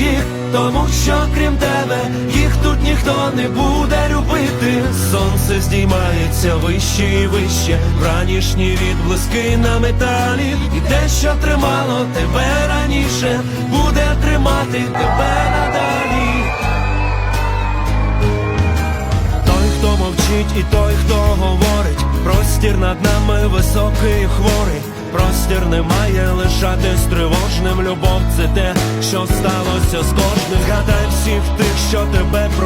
їх, тому що крім тебе їх тут ніхто не буде любити. Сонце здіймається вище і вище, ранішні відблиски на металі, і те, що тримало тебе раніше, буде тримати тебе надалі. Той, хто мовчить, і той, хто говорить, простір над нами високий хворий. Простір не має лишатись тривожним. Любов це те, що сталося з кожним. Гадай всіх тих, що тебе просили.